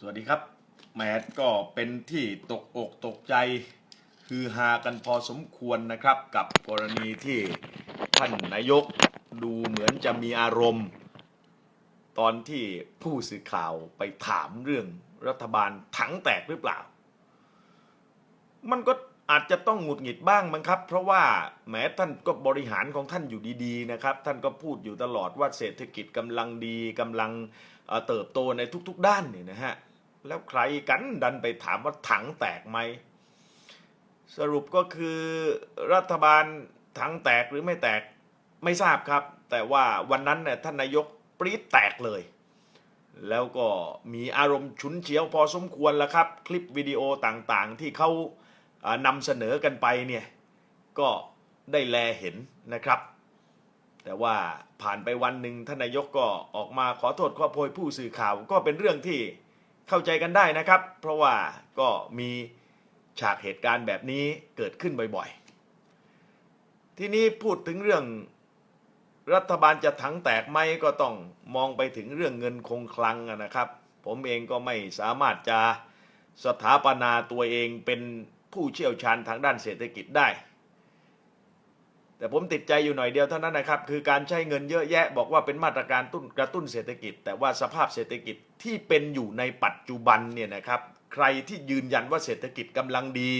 สวัสดีครับแมทก็เป็นที่ตกอกตกใจคือฮากันพอสมควรนะครับกับกรณีที่ท่านนายกดูเหมือนจะมีอารมณ์ ตอนที่ผู้สื่อข่าวไปถามเรื่องรัฐบาลถังแตกหรือเปล่า มันก็อาจจะต้องหงุดหงิดบ้างมั้งครับ เพราะว่าแม้ท่านก็บริหารของท่านอยู่ดีๆนะครับ ท่านก็พูดอยู่ตลอดว่าเศรษฐกิจกำลังดีกำลัง เติบโตในทุกๆด้านเนี่ยนะฮะแล้วใครกันดันไปถามว่าถังแตกไหม สรุปก็คือรัฐบาลถังแตกหรือไม่แตกไม่ทราบครับ แต่ว่าวันนั้นเนี่ยท่านนายกปรี๊ดแตกเลย แล้วก็มีอารมณ์ฉุนเฉียวพอสมควรแล้วครับ คลิปวิดีโอต่างๆ ที่เขานำเสนอกันไปเนี่ยก็ได้แลเห็นนะครับ แต่ว่าผ่านไปวันหนึ่งท่านนายกก็ออกมาขอโทษขอโพยผู้สื่อข่าวก็เป็นเรื่องที่เข้าใจกันได้นะครับ เพราะว่าก็มีฉากเหตุการณ์แบบนี้เกิดขึ้นบ่อยๆ ทีนี้พูดถึงเรื่องรัฐบาลจะถังแตกไหมก็ต้องมองไปถึงเรื่องเงินคงคลังนะครับ ผมเองก็ไม่สามารถจะสถาปนาตัวเองเป็นผู้เชี่ยวชาญทางด้านเศรษฐกิจได้ แต่ผมติดใจอยู่หน่อยเดียวเท่านั้นนะครับ คือการใช้เงินเยอะแยะ บอกว่าเป็นมาตรการตุ้นกระตุ้นเศรษฐกิจ แต่ว่าสภาพเศรษฐกิจที่เป็นอยู่ในปัจจุบันเนี่ยนะครับ ใครที่ยืนยันว่าเศรษฐกิจกำลังดี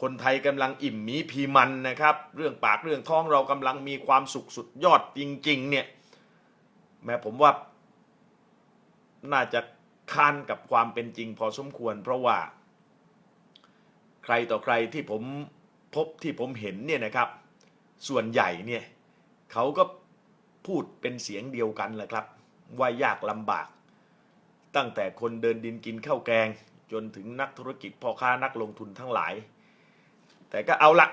คนไทยกำลังอิ่มมีพีมันนะครับ เรื่องปากเรื่องท้องเรากำลังมีความสุขสุดยอดจริง ๆ เนี่ยแม้ผมว่าน่าจะค้านกับความเป็นจริงพอสมควร เพราะว่า ใครต่อใครที่ผมพบที่ผมเห็นเนี่ยนะครับ ส่วนใหญ่เนี่ยเขาก็พูดเป็นเสียงเดียวกันแหละครับ ว่ายากลำบาก ตั้งแต่คนเดินดินกินข้าวแกง จนถึงนักธุรกิจพ่อค้านักลงทุนทั้งหลาย แต่ก็เอาละ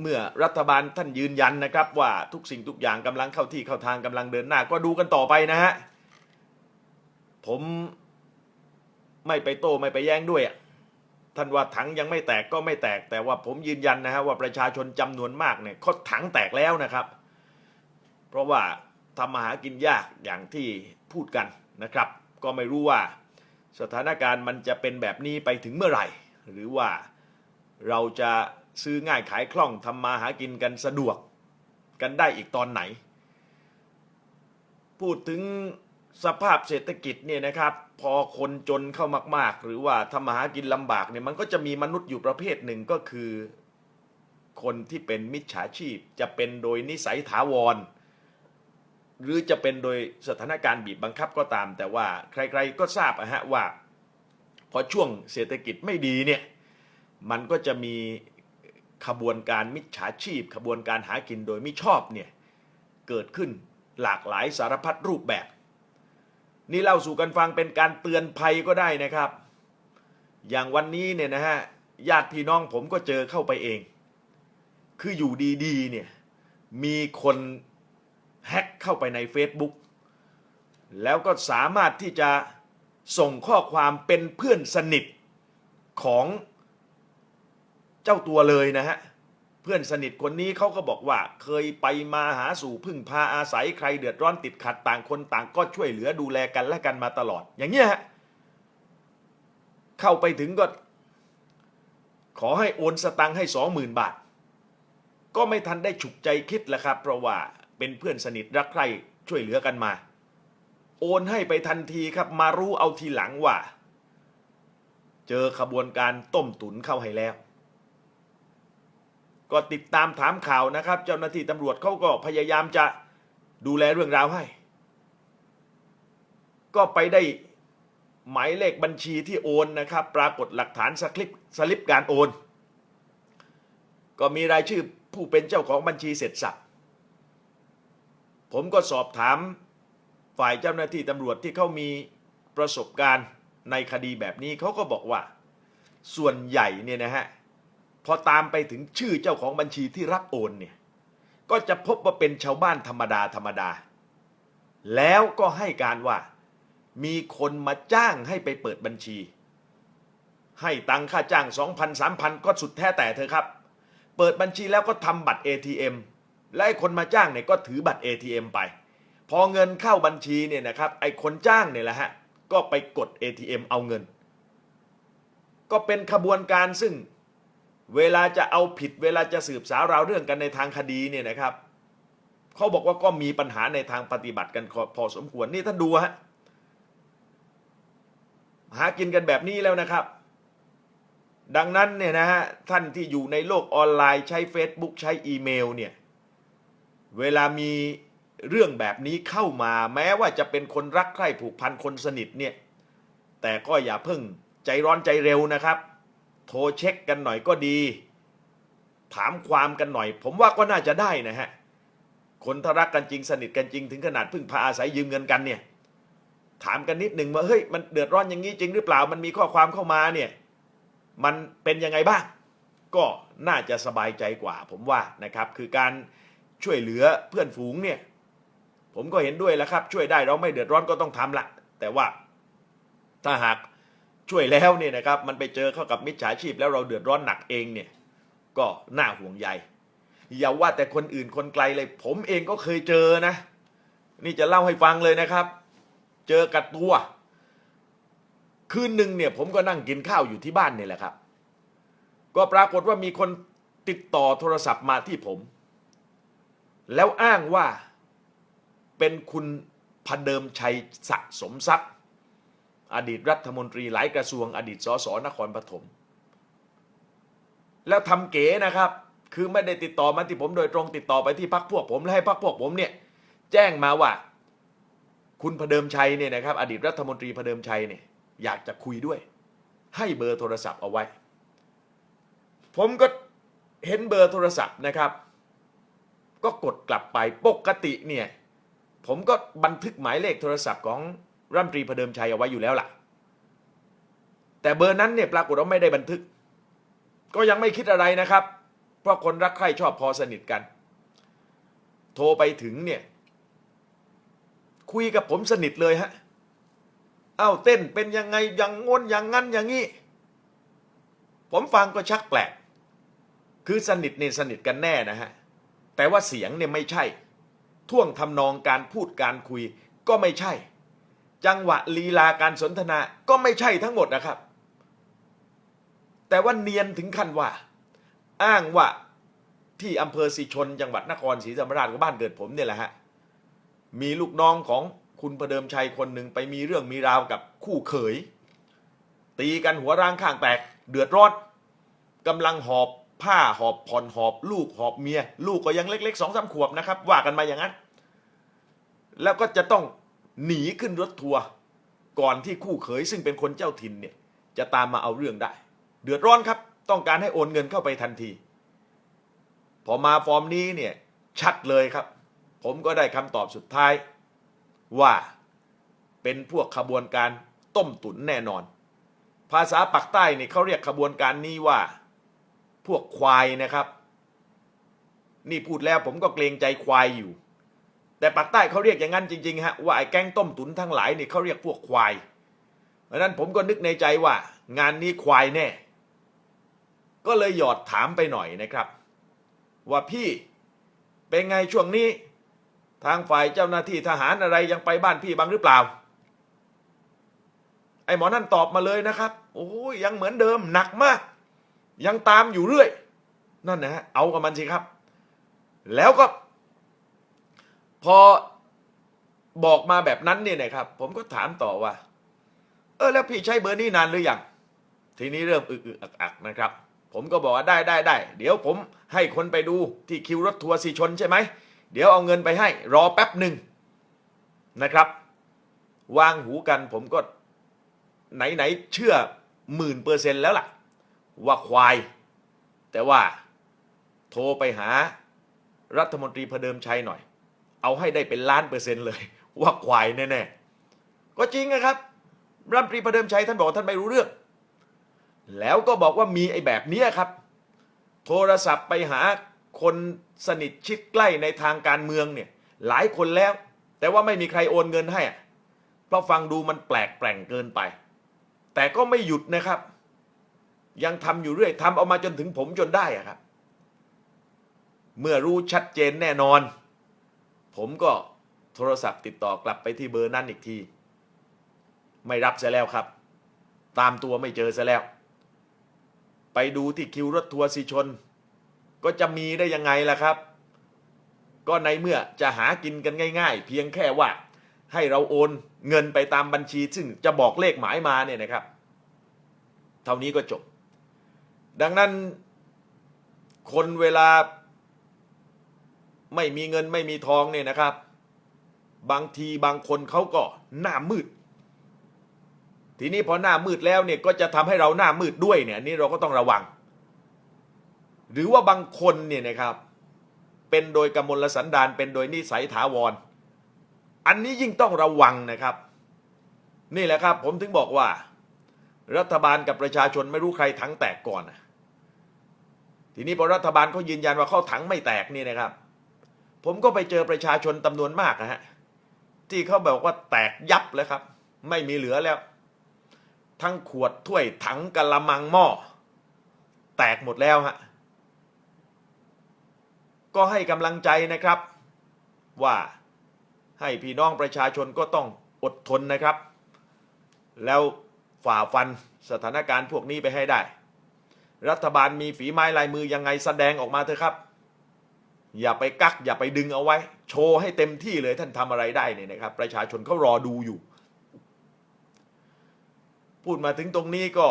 เมื่อรัฐบาลท่านยืนยันนะครับ ว่าทุกสิ่งทุกอย่างกำลังเข้าที่เข้าทางกำลังเดินหน้า ก็ดูกันต่อไปนะฮะผมไม่ไปโต้ไม่ไปแย้งด้วยอะ ท่านว่าถังยังไม่แตกก็ไม่แตก แต่ว่าผมยืนยันนะฮะว่าประชาชนจำนวนมากเนี่ยเขาถังแตกแล้วนะครับ เพราะว่าทำมาหากินยากอย่างที่พูดกันนะครับ ก็ไม่รู้ว่าสถานการณ์มันจะเป็นแบบนี้ไปถึงเมื่อไหร่ หรือว่าเราจะซื้อง่ายขายคล่องทำมาหากินกันสะดวกกันได้อีกตอนไหน พูดถึงสภาพเศรษฐกิจเนี่ยนะครับ พอคนจนเข้ามาก ๆ หรือว่าทำมาหากินลำบากเนี่ยมันก็จะมีมนุษย์อยู่ประเภทหนึ่งก็คือ คนที่เป็นมิจฉาชีพจะเป็นโดยนิสัยถาวร หรือจะเป็นโดยสถานการณ์บีบบังคับก็ตาม แต่ว่าใคร ๆ ก็ทราบอะฮะว่า พอช่วงเศรษฐกิจไม่ดีเนี่ยมันก็จะมีขบวนการมิจฉาชีพ ขบวนการหากินโดยมิชอบเนี่ยเกิดขึ้นหลากหลายสารพัดรูปแบบ นี่เล่าสู่กันฟังเป็นการเตือนภัยก็ได้นะครับ อย่างวันนี้เนี่ยนะฮะญาติพี่น้องผมก็เจอเข้าไปเอง คืออยู่ดีๆเนี่ยมีคนแฮ็กเข้าไปใน Facebook แล้วก็สามารถที่จะส่งข้อความเป็นเพื่อนสนิทของเจ้าตัวเลยนะฮะ เพื่อนสนิทคนนี้เขาก็บอกว่า เคยไปมาหาสู่พึ่งพาอาศัยใครเดือดร้อนติดขัดต่างคนต่างก็ช่วยเหลือดูแลกันและกันมาตลอด อย่างเงี้ยฮะเข้าไปถึงก็ ขอให้โอนสตังค์ให้สองหมื่นบาท ก็ไม่ทันได้ฉุกใจคิดแหละครับ เพราะว่าเป็นเพื่อนสนิทรักใคร่ช่วยเหลือกันมา โอนให้ไปทันทีครับ มารู้เอาทีหลังว่า เจอขบวนการต้มตุ๋นเข้าให้แล้ว ก็ติดตามถามข่าวนะครับ เจ้าหน้าที่ตำรวจเขาก็พยายามจะดูแลเรื่องราวให้ ก็ไปได้หมายเลขบัญชีที่โอนนะครับ ปรากฏหลักฐานสคริปสลิปการโอน ก็มีรายชื่อผู้เป็นเจ้าของบัญชีเสร็จสับผมก็สอบถามฝ่ายเจ้าหน้าที่ตำรวจที่เขามีประสบการณ์ในคดีแบบนี้เขาก็บอกว่า ส่วนใหญ่เนี่ยนะฮะ พอตามไปถึงชื่อเจ้าของบัญชีที่รับโอนเนี่ยก็จะพบว่าเป็นชาวบ้านธรรมดาธรรมดา แล้วก็ให้การว่า มีคนมาจ้างให้ไปเปิดบัญชี ให้ตังค่าจ้าง2,000 3,000 ก็สุดแท้แต่เธอครับ เปิดบัญชีแล้วก็ทำบัตร ATM และไอ้คนมาจ้างเนี่ยก็ถือบัตร ATM ไป พอเงินเข้าบัญชีเนี่ยนะครับ ไอ้คนจ้างเนี่ยแหละฮะก็ไปกด ATM เอาเงิน ก็เป็นขบวนการซึ่ง เวลาจะเอาผิดเวลาจะสืบสาวราวเรื่องกันในทางคดีเนี่ยนะครับเขาบอกว่าก็มีปัญหาในทางปฏิบัติกันพอสมควรนี่ท่านดูฮะหากินกันแบบนี้แล้วนะครับ ดังนั้นเนี่ยนะฮะท่านที่อยู่ในโลกออนไลน์ใช้ Facebook ใช้อีเมลเนี่ยเวลามีเรื่องแบบนี้เข้ามาแม้ว่าจะเป็นคนรักใคร่ผูกพันคนสนิทเนี่ยแต่ก็อย่าเพิ่งใจร้อนใจเร็วนะครับ โทรเช็คกันหน่อยก็ดี ถามความกันหน่อย ผมว่าก็น่าจะได้นะฮะ คนถ้ารักกันจริงสนิทกันจริงถึงขนาดพึ่งพาอาศัยยืมเงินกันเนี่ย ถามกันนิดหนึ่งว่าเฮ้ยมันเดือดร้อนอย่างนี้จริงหรือเปล่ามันมีข้อความเข้ามาเนี่ย มันเป็นยังไงบ้าง ก็น่าจะสบายใจกว่า ผมว่านะครับ คือการช่วยเหลือเพื่อนฝูงเนี่ย ผมก็เห็นด้วยแล้วครับ ช่วยได้เราไม่เดือดร้อนก็ต้องทำละแต่ว่าถ้าหาก ช่วยแล้วเนี่ยนะครับมันไปเจอเข้ากับมิจฉาชีพแล้วเราเดือดร้อนหนักเองเนี่ยก็น่าห่วงใยอย่าว่าแต่คนอื่นคนไกลเลย ผมเองก็เคยเจอนะ นี่จะเล่าให้ฟังเลยนะครับ เจอกับตัว คืนหนึ่งเนี่ย ผมก็นั่งกินข้าวอยู่ที่บ้านเนี่ยแหละครับ ก็ปรากฏว่ามีคนติดต่อโทรศัพท์มาที่ผม แล้วอ้างว่าเป็นคุณพเดิมชัยสะสมทรัพย์ อดีตรัฐมนตรีหลายกระทรวง อดีตสสนครปฐมแล้วทำเก๋นะครับ คือไม่ได้ติดต่อมาที่ผมโดยตรงติดต่อไปที่พักพวกผมและให้พักพวกผมเนี่ยแจ้งมาว่า คุณพเดิมชัยเนี่ยนะครับ อดีตรัฐมนตรีพเดิมชัยเนี่ยอยากจะคุยด้วย ให้เบอร์โทรศัพท์เอาไว้ ผมก็เห็นเบอร์โทรศัพท์นะครับ ก็กดกลับไปปกติเนี่ยผมก็บันทึกหมายเลขโทรศัพท์ของ รัฐมนตรีพเดิมชัยเอาไว้อยู่แล้วล่ะ แต่เบอร์นั้นเนี่ยปรากฏว่าไม่ได้บันทึก ก็ยังไม่คิดอะไรนะครับ เพราะคนรักใคร่ชอบพอสนิทกัน โทรไปถึงเนี่ย คุยกับผมสนิทเลยฮะเอ้าเต้นเป็นยังไงอย่างงนอย่างงั้นอย่างงี้ ผมฟังก็ชักแปลก คือสนิทเนี่ยสนิทกันแน่นะฮะ แต่ว่าเสียงเนี่ยไม่ใช่ ท่วงทำนองการพูดการคุยก็ไม่ใช่ จังหวะลีลาการสนทนาก็ไม่ใช่ทั้งหมดนะครับ แต่ว่าเนียนถึงขั้นว่า อ้างว่าที่อำเภอสีชน จังหวัดนครศรีธรรมราชก็บ้านเกิดผมเนี่ยแหละฮะมีลูกน้องของคุณประเดิมชัยคนหนึ่งไปมีเรื่องมีราวกับคู่เขย ตีกันหัวร่างข้างแตก เดือดร้อนกำลังหอบผ้าหอบผ่อนหอบ ลูกหอบเมีย ลูกก็ยังเล็กๆสองสามขวบนะครับ ว่ากันมาอย่างนั้น แล้วก็จะต้อง หนีขึ้นรถทัวร์ก่อนที่คู่เขยซึ่งเป็นคนเจ้าถิ่นเนี่ยจะตามมาเอาเรื่องได้ เดือดร้อนครับ ต้องการให้โอนเงินเข้าไปทันที พอมาฟอร์มนี้เนี่ยชัดเลยครับ ผมก็ได้คำตอบสุดท้าย ว่าเป็นพวกขบวนการต้มตุ๋นแน่นอน ภาษาปักใต้เนี่ยเขาเรียกขบวนการนี้ว่า พวกควายนะครับ นี่พูดแล้วผมก็เกรงใจควายอยู่ แต่ปากใต้เขาเรียกอย่างนั้นจริงๆฮะว่าไอ้แกงต้มตุ๋นทั้งหลายนี่เขาเรียกพวกควายเพราะนั้นผมก็นึกในใจว่า งานนี้ควายแน่ ก็เลยหยอดถามไปหน่อยนะครับ ว่าพี่เป็นไงช่วงนี้ ทางฝ่ายเจ้าหน้าที่ทหารอะไรยังไปบ้านพี่บ้างหรือเปล่า ไอ้หมอนั่นตอบมาเลยนะครับ โอ้ยยังเหมือนเดิมหนักมาก ยังตามอยู่เรื่อย นั่นนะฮะเอากับมันสิครับ แล้วก็ พอบอกมาแบบนั้นเนี่ยนะครับ ผมก็ถามต่อว่า เออแล้วพี่ใช้เบอร์นี้นานหรือยังทีนี้เริ่มอึกอึกอักอักนะครับ ผมก็บอกว่าได้ได้ได้เดี๋ยวผมให้คนไปดูที่คิวรถทัวร์สีชนใช่ไหมเดี๋ยวเอาเงินไปให้ รอแป๊บหนึ่งนะครับ วางหูกันผมก็ไหนไหนเชื่อหมื่นเปอร์เซ็นต์แล้วล่ะ ว่าควาย แต่ว่าโทรไปหารัฐมนตรีพเดิมชัยหน่อย เอาให้ได้เป็นล้านเปอร์เซ็นต์เลย ว่าควายแน่ๆ ก็จริงนะครับรัฐมนตรีพเดิมชัยท่านบอกท่านไม่รู้เรื่อง แล้วก็บอกว่ามีไอ้แบบนี้ครับ โทรศัพท์ไปหาคนสนิทชิดใกล้ในทางการเมืองเนี่ยหลายคนแล้ว แต่ว่าไม่มีใครโอนเงินให้อะเพราะฟังดูมันแปลกแปลงเกินไป แต่ก็ไม่หยุดนะครับ ยังทำอยู่เรื่อยทำเอามาจนถึงผมจนได้อะครับ เมื่อรู้ชัดเจนแน่นอน ผมก็โทรศัพท์ติดต่อกลับไปที่เบอร์นั้นอีกที ไม่รับซะแล้วครับ ตามตัวไม่เจอซะแล้ว ไปดูที่คิวรถทัวร์สีชน ก็จะมีได้ยังไงล่ะครับ ก็ในเมื่อจะหากินกันง่าย ๆ เพียงแค่ว่า ให้เราโอนเงินไปตามบัญชี ซึ่งจะบอกเลขหมายมาเนี่ยนะครับ เท่านี้ก็จบ ดังนั้นคนเวลา ไม่มีเงินไม่มีทองเนี่ยนะครับ บางทีบางคนเขาก็หน้ามืด ทีนี้พอหน้ามืดแล้วเนี่ยก็จะทำให้เราหน้ามืดด้วยเนี่ยนี่เราก็ต้องระวัง หรือว่าบางคนเนี่ยนะครับ เป็นโดยกำมลสันดานเป็นโดยนิสัยถาวร อันนี้ยิ่งต้องระวังนะครับ นี่แหละครับผมถึงบอกว่า รัฐบาลกับประชาชนไม่รู้ใครถังแตกก่อนทีนี้พอรัฐบาลเขายืนยันว่าเขาถังไม่แตกนี่นะครับ ผมก็ไปเจอประชาชนจำนวนมากนะฮะที่เขาบอกว่าแตกยับแล้วครับ ไม่มีเหลือแล้ว ทั้งขวดถ้วยถังกะละมังหม้อแตกหมดแล้วฮะก็ให้กำลังใจนะครับ ว่าให้พี่น้องประชาชนก็ต้องอดทนนะครับ แล้วฝ่าฟันสถานการณ์พวกนี้ไปให้ได้ รัฐบาลมีฝีไม้ลายมือยังไงแสดงออกมาเถอะครับ อย่าไปกักอย่าไปดึงเอาไว้ โชว์ให้เต็มที่เลยท่านทำอะไรได้เนี่ยนะครับ ประชาชนเขารอดูอยู่ พูดมาถึงตรงนี้ก็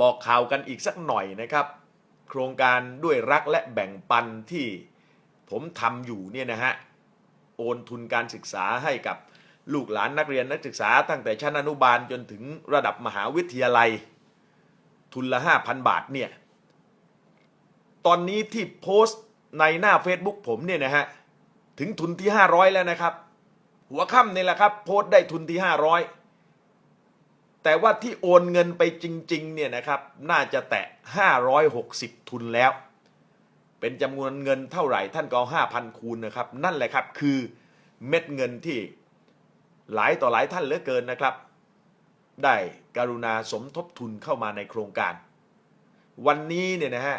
บอกข่าวกันอีกสักหน่อยนะครับ โครงการด้วยรักและแบ่งปันที่ผมทำอยู่เนี่ยนะฮะโอนทุนการศึกษาให้กับลูกหลานนักเรียนนักศึกษา ตั้งแต่ชั้นอนุบาลจนถึงระดับมหาวิทยาลัย ทุนละ 5,000 บาทเนี่ย ตอนนี้ที่โพสต์ ในหน้า Facebook ผมเนี่ยนะฮะถึงทุนที่ 500 แล้วนะครับ หัวค่ำนี่แหละครับ โพสต์ได้ทุนที่ 500 แต่ว่าที่โอนเงินไปจริงๆเนี่ยนะครับ น่าจะแตะ 560 ทุนแล้ว เป็นจำนวนเงินเท่าไหร่ท่านก็เอา5,000 คูณนะครับ นั่นแหละครับคือเม็ดเงินที่หลายต่อหลายท่านเหลือเกินนะครับ ได้การุณาสมทบทุนเข้ามาในโครงการ วันนี้เนี่ยนะฮะ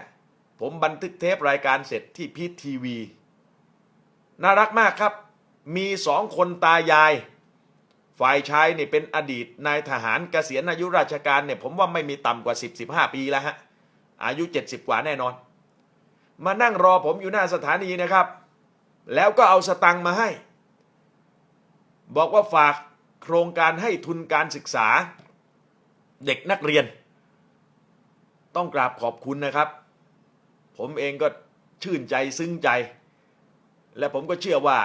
ผมบันทึกเทปรายการเสร็จที่พีททีวี น่ารักมากครับ มีสองคนตายาย ฝ่ายชายเนี่ยเป็นอดีตนายทหารเกษียณอายุราชการเนี่ยผมว่าไม่มีต่ำกว่า 10 15 ปีแล้วฮะ อายุ 70 กว่าแน่นอน มานั่งรอผมอยู่หน้าสถานีนะครับ แล้วก็เอาสตังค์มาให้ บอกว่าฝากโครงการให้ทุนการศึกษาเด็กนักเรียน ต้องกราบขอบคุณนะครับ ผมเองก็ชื่นใจซึ้งใจ และผมก็เชื่อว่า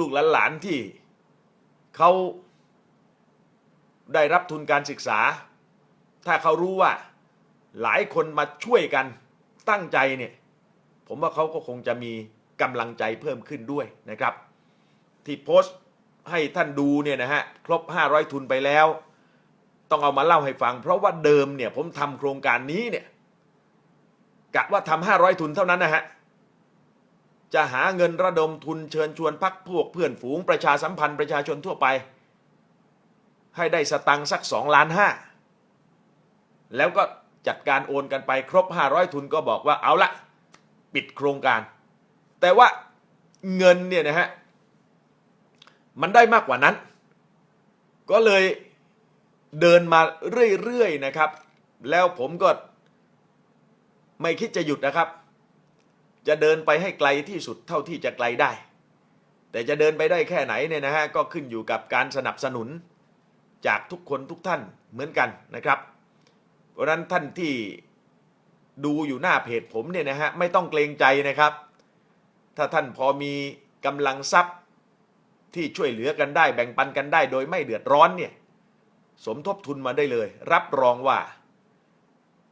ลูกๆหลานๆที่เขาได้รับทุนการศึกษา ถ้าเขารู้ว่าหลายคนมาช่วยกันตั้งใจเนี่ย ผมว่าเขาก็คงจะมีกำลังใจเพิ่มขึ้นด้วยนะครับ ที่โพสต์ให้ท่านดูเนี่ยนะฮะครบ 500 ทุนไปแล้ว ต้องเอามาเล่าให้ฟัง เพราะว่าเดิมเนี่ยผมทำโครงการนี้เนี่ย กะว่าทำ500ทุนเท่านั้นนะฮะ จะหาเงินระดมทุนเชิญชวนพักพวกเพื่อนฝูงประชาสัมพันธ์ประชาชนทั่วไป ให้ได้สตังค์สัก2ล้านห้าแล้วก็จัดการโอนกันไปครบ 500 ทุนก็บอกว่าเอาละปิดโครงการ แต่ว่าเงินเนี่ยนะฮะ มันได้มากกว่านั้น ก็เลยเดินมาเรื่อยๆนะครับ แล้วผมก็ ไม่คิดจะหยุดนะครับ จะเดินไปให้ไกลที่สุดเท่าที่จะไกลได้ แต่จะเดินไปได้แค่ไหนเนี่ยนะฮะก็ขึ้นอยู่กับการสนับสนุนจากทุกคนทุกท่านเหมือนกันนะครับ เพราะนั้นท่านที่ดูอยู่หน้าเพจผมเนี่ยนะฮะไม่ต้องเกรงใจนะครับ ถ้าท่านพอมีกำลังทรัพย์ที่ช่วยเหลือกันได้แบ่งปันกันได้ โดยไม่เดือดร้อนเนี่ยสมทบทุนมาได้เลย รับรองว่า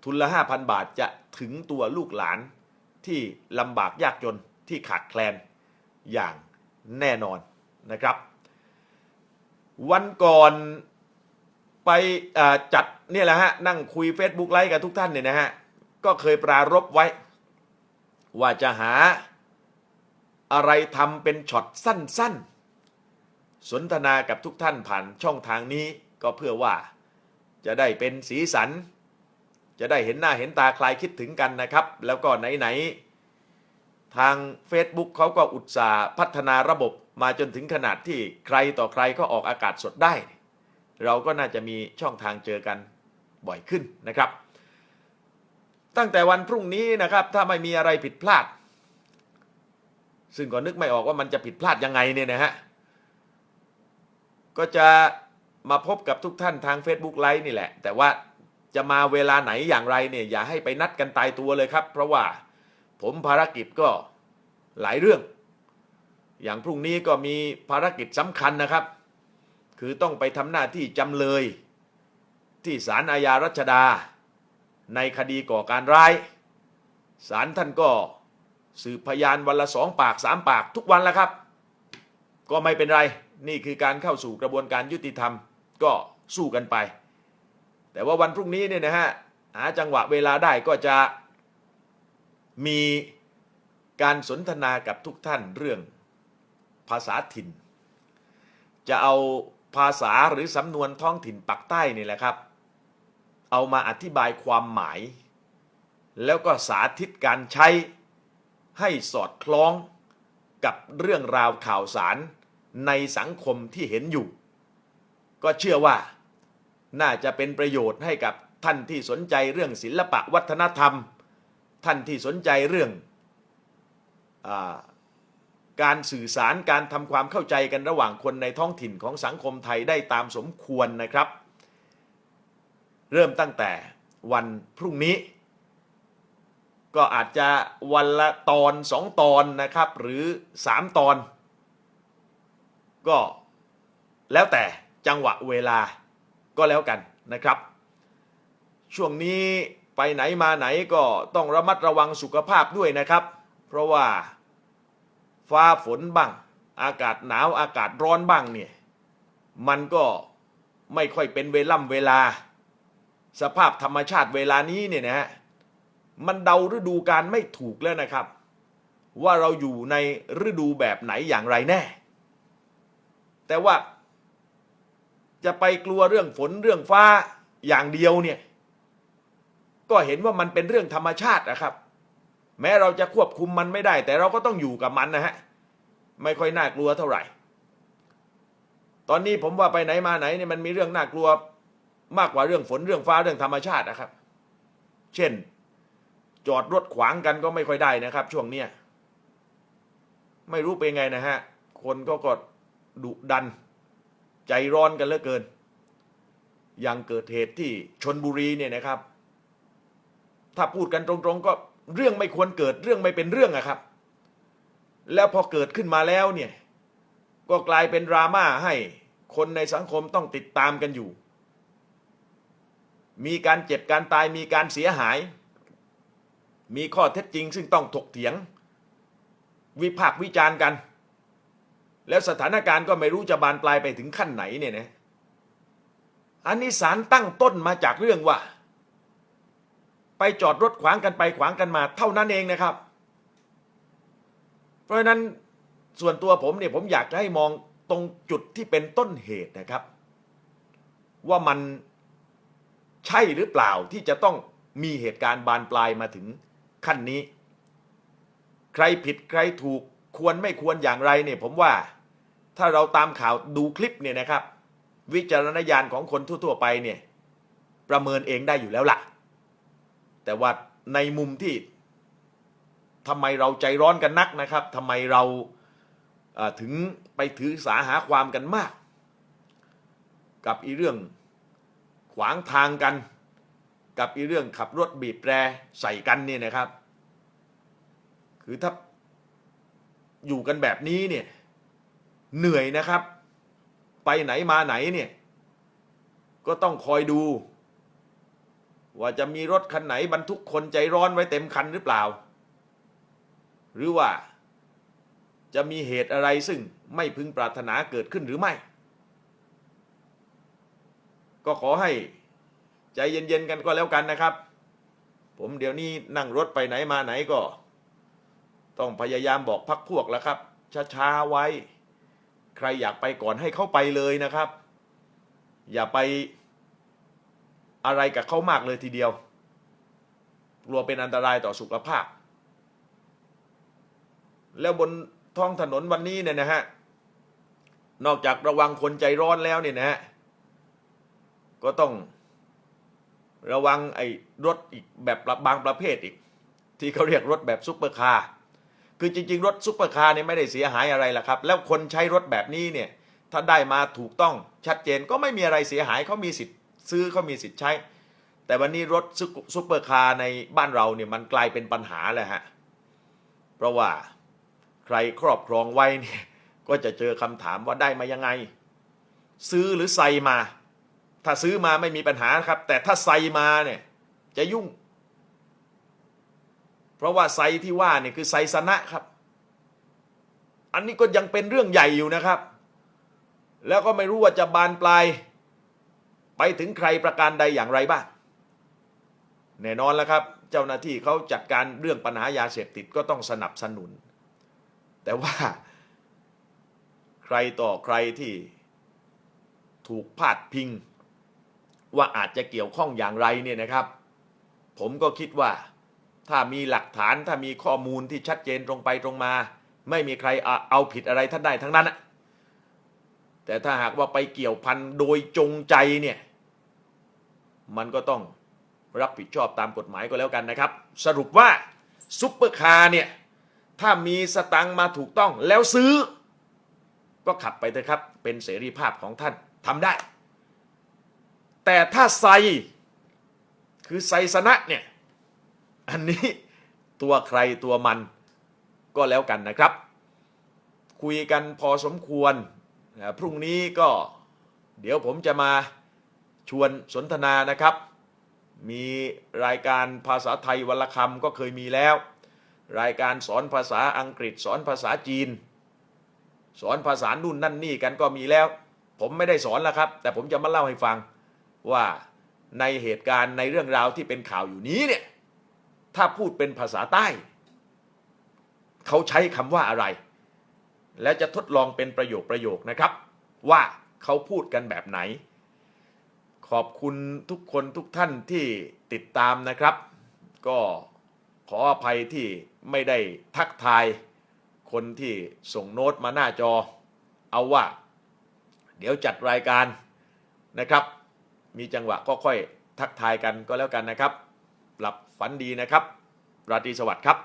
ทุนละ5,000บาทจะถึงตัวลูกหลานที่ลำบากยากจนที่ขาดแคลนอย่างแน่นอนนะครับ วันก่อนไปจัดเนี่ยแหละฮะนั่งคุย Facebook ไลฟ์กับทุกท่านเนี่ยนะฮะก็เคยปรารบไว้ ว่าจะหาอะไรทำเป็นช็อตสั้นๆ สนทนากับทุกท่านผ่านช่องทางนี้ก็เพื่อว่าจะได้เป็นสีสัน จะได้เห็นหน้าเห็นตาคลายคิดถึงกันนะครับ แล้วก็ไหนๆทาง Facebook เขาก็อุตส่าห์พัฒนาระบบมาจนถึงขนาดที่ใครต่อใครก็ออกอากาศสดได้ เราก็น่าจะมีช่องทางเจอกันบ่อยขึ้นนะครับ ตั้งแต่วันพรุ่งนี้นะครับ ถ้าไม่มีอะไรผิดพลาด ซึ่งก็นึกไม่ออกว่ามันจะผิดพลาดยังไงเนี่ยนะฮะก็จะมาพบกับทุกท่านทาง Facebook ไลฟ์นี่แหละ แต่ว่า จะมาเวลาไหนอย่างไรเนี่ยอย่าให้ไปนัดกันตายตัวเลยครับ เพราะว่าผมภารกิจก็หลายเรื่อง อย่างพรุ่งนี้ก็มีภารกิจสำคัญนะครับ คือต้องไปทำหน้าที่จำเลย ที่ศาลอาญารัชดา ในคดีก่อการร้ายศาลท่านก็สืบพยานวันละสองปากสามปากทุกวันแล้วครับ ก็ไม่เป็นไร นี่คือการเข้าสู่กระบวนการยุติธรรม ก็สู้กันไป แต่ว่าวันพรุ่งนี้เนี่ยนะฮะหาจังหวะเวลาได้ก็จะมีการสนทนากับทุกท่านเรื่องภาษาถิ่น จะเอาภาษาหรือสำนวนท้องถิ่นปักใต้นี่แหละครับ เอามาอธิบายความหมาย แล้วก็สาธิตการใช้ให้สอดคล้องกับเรื่องราวข่าวสารในสังคมที่เห็นอยู่ ก็เชื่อว่า น่าจะเป็นประโยชน์ให้กับท่านที่สนใจเรื่องศิลปะวัฒนธรรม ท่านที่สนใจเรื่องอาการสื่อสารการทำความเข้าใจกันระหว่างคนในท้องถิ่นของสังคมไทยได้ตามสมควรนะครับ เริ่มตั้งแต่วันพรุ่งนี้ ก็อาจจะวันละตอนสองตอนนะครับหรือสามตอน ก็แล้วแต่จังหวะเวลา ก็แล้วกันนะครับ ช่วงนี้ไปไหนมาไหนก็ต้องระมัดระวังสุขภาพด้วยนะครับ เพราะว่าฟ้าฝนบ้าง อากาศหนาวอากาศร้อนบ้างเนี่ยมันก็ไม่ค่อยเป็นเวล่ำเวลา สภาพธรรมชาติเวลานี้เนี่ยนะฮะมันเดาฤดูการไม่ถูกแล้วนะครับ ว่าเราอยู่ในฤดูแบบไหนอย่างไรแน่ แต่ว่า จะไปกลัวเรื่องฝนเรื่องฟ้าอย่างเดียวเนี่ยก็เห็นว่ามันเป็นเรื่องธรรมชาตินะครับ แม้เราจะควบคุมมันไม่ได้ แต่เราก็ต้องอยู่กับมันนะฮะไม่ค่อยน่ากลัวเท่าไหร่ ตอนนี้ผมว่าไปไหนมาไหนเนี่ยมันมีเรื่องน่ากลัวมากกว่าเรื่องฝนเรื่องฟ้าเรื่องธรรมชาตินะครับ เช่น จอดรถขวางกันก็ไม่ค่อยได้นะครับ ช่วงเนี้ยไม่รู้เป็นไงนะฮะคนก็กดดุดัน ใจร้อนกันเหลือเกิน อย่างเกิดเหตุที่ชนบุรีเนี่ยนะครับ ถ้าพูดกันตรงๆก็เรื่องไม่ควรเกิดเรื่องไม่เป็นเรื่องอะครับ แล้วพอเกิดขึ้นมาแล้วเนี่ย ก็กลายเป็นดราม่าให้คนในสังคมต้องติดตามกันอยู่ มีการเจ็บการตายมีการเสียหาย มีข้อเท็จจริงซึ่งต้องถกเถียง วิพากษ์วิจารณ์กัน แล้วสถานการณ์ก็ไม่รู้จะบานปลายไปถึงขั้นไหนเนี่ยนะอันนี้สารตั้งต้นมาจากเรื่องว่า ไปจอดรถขวางกันไปขวางกันมา เท่านั้นเองนะครับ เพราะฉะนั้นส่วนตัวผมเนี่ยผมอยากจะให้มองตรงจุดที่เป็นต้นเหตุนะครับ ว่ามันใช่หรือเปล่าที่จะต้องมีเหตุการณ์บานปลายมาถึงขั้นนี้ ใครผิดใครถูกควรไม่ควรอย่างไรเนี่ยผมว่า ถ้าเราตามข่าวดูคลิปเนี่ยนะครับ วิจารณญาณของคนทั่ว ๆ ไปเนี่ยประเมินเองได้อยู่แล้วล่ะ แต่ว่าในมุมที่ทำไมเราใจร้อนกันนักนะครับทำไมเราถึงไปถือสาหาความกันมาก กับอีเรื่องขวางทางกัน กับอีเรื่องขับรถบีบแตรใส่กันเนี่ยนะครับ คือถ้าอยู่กันแบบนี้เนี่ย เหนื่อยนะครับ ไปไหนมาไหนเนี่ยก็ต้องคอยดู ว่าจะมีรถคันไหนบรรทุกคนใจร้อนไว้เต็มคันหรือเปล่า หรือว่าจะมีเหตุอะไรซึ่งไม่พึงปรารถนาเกิดขึ้นหรือไม่ ก็ขอให้ใจเย็นๆกันก็แล้วกันนะครับ ผมเดี๋ยวนี้นั่งรถไปไหนมาไหนก็ ต้องพยายามบอกพักพวกแล้วครับช้าๆไว้ ใครอยากไปก่อนให้เข้าไปเลยนะครับ อย่าไปอะไรกับเขามากเลยทีเดียวกลัวเป็นอันตรายต่อสุขภาพ แล้วบนท้องถนนวันนี้เนี่ยนะฮะนอกจากระวังคนใจร้อนแล้วเนี่ยนะฮะก็ต้องระวังไอ้รถอีกแบบบางประเภทอีก ที่เขาเรียกรถแบบซุปเปอร์คาร์ คือจริง ๆ รถซุปเปอร์คาร์เนี่ยไม่ได้เสียหายอะไรละครับ แล้วคนใช้รถแบบนี้เนี่ยถ้าได้มาถูกต้องชัดเจนก็ไม่มีอะไรเสียหายเขามีสิทธิ์ซื้อเขามีสิทธิ์ใช้ แต่วันนี้รถซุปเปอร์คาร์ในบ้านเราเนี่ยมันกลายเป็นปัญหาเลยฮะเพราะว่าใครครอบครองไว้เนี่ยก็จะเจอคำถามว่าได้มายังไง ซื้อหรือใส่มา ถ้าซื้อมาไม่มีปัญหาครับ แต่ถ้าใส่มาเนี่ยจะยุ่ง เพราะว่าไซที่ว่าเนี่ยคือไซสนะครับ อันนี้ก็ยังเป็นเรื่องใหญ่อยู่นะครับ แล้วก็ไม่รู้ว่าจะบานปลาย ไปถึงใครประการใดอย่างไรบ้างแน่นอนแล้วครับ เจ้าหน้าที่เขาจัดการเรื่องปัญหายาเสพติดก็ต้องสนับสนุน แต่ว่าใครต่อใครที่ถูกพาดพิง ว่าอาจจะเกี่ยวข้องอย่างไรเนี่ยนะครับ ผมก็คิดว่า ถ้ามีหลักฐานถ้ามีข้อมูลที่ชัดเจนตรงไปตรงมา ไม่มีใครเอาผิดอะไรท่านได้ทั้งนั้นอะแต่ถ้าหากว่าไปเกี่ยวพันโดยจงใจเนี่ยมันก็ต้องรับผิดชอบตามกฎหมายก็แล้วกันนะครับ สรุปว่าซุปเปอร์คาร์เนี่ยถ้ามีสตังค์มาถูกต้องแล้วซื้อ ก็ขับไปเถอะครับ เป็นเสรีภาพของท่านทำได้ แต่ถ้าไซคือไซสนะเนี่ย อันนี้ตัวใครตัวมันก็แล้วกันนะครับ คุยกันพอสมควร พรุ่งนี้ก็เดี๋ยวผมจะมาชวนสนทนานะครับ มีรายการภาษาไทยวันละคำก็เคยมีแล้ว รายการสอนภาษาอังกฤษ สอนภาษาจีน สอนภาษานู่นนั่นนี่กันก็มีแล้ว ผมไม่ได้สอนแล้วครับ แต่ผมจะมาเล่าให้ฟังว่าในเหตุการณ์ในเรื่องราวที่เป็นข่าวอยู่นี้เนี่ย ถ้าพูดเป็นภาษาใต้ เขาใช้คำว่าอะไร แล้วจะทดลองเป็นประโยคประโยคนะครับ ว่าเขาพูดกันแบบไหน ขอบคุณทุกคนทุกท่านที่ติดตามนะครับ ก็ขออภัยที่ไม่ได้ทักทาย คนที่ส่งโน้ตมาหน้าจอ เอาว่า เดี๋ยวจัดรายการนะครับ มีจังหวะก็ค่อยทักทายกันก็แล้วกันนะครับ หลับฝันดีนะครับ ราตรีสวัสดิ์ครับ